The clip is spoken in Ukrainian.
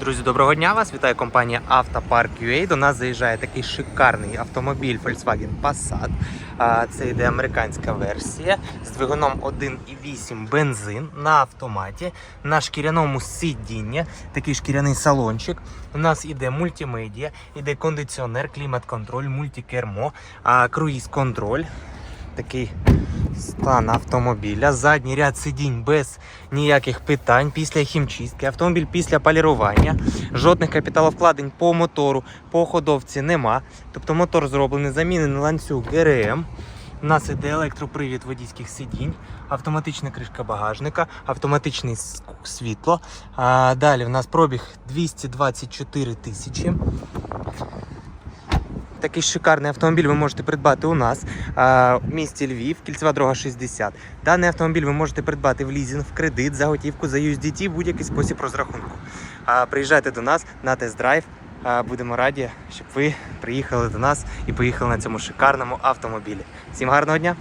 Друзі, доброго дня вас! Вітає компанія Автопарк UA. До нас заїжджає такий шикарний автомобіль Volkswagen Passat. Це йде американська версія з двигуном 1,8 бензин на автоматі, на шкіряному сидінні, такий шкіряний салончик. У нас іде мультимедіа, іде кондиціонер, клімат-контроль, мультикермо, круїз-контроль. Такий стан автомобіля. Задній ряд сидінь без ніяких питань після хімчистки. Автомобіль після полірування. Жодних капіталовкладень по мотору, по ходовці нема. Тобто мотор зроблений, замінений ланцюг ГРМ. У нас іде електропривід водійських сидінь, автоматична кришка багажника, автоматичне світло. А, далі в нас пробіг 224 тисячі. Такий шикарний автомобіль ви можете придбати у нас в місті Львів, кільцева дорога 60. Даний автомобіль ви можете придбати в лізінг, в кредит, за готівку, за USDT, будь-який спосіб розрахунку. Приїжджайте до нас на тест-драйв. Будемо раді, щоб ви приїхали до нас і поїхали на цьому шикарному автомобілі. Всім гарного дня!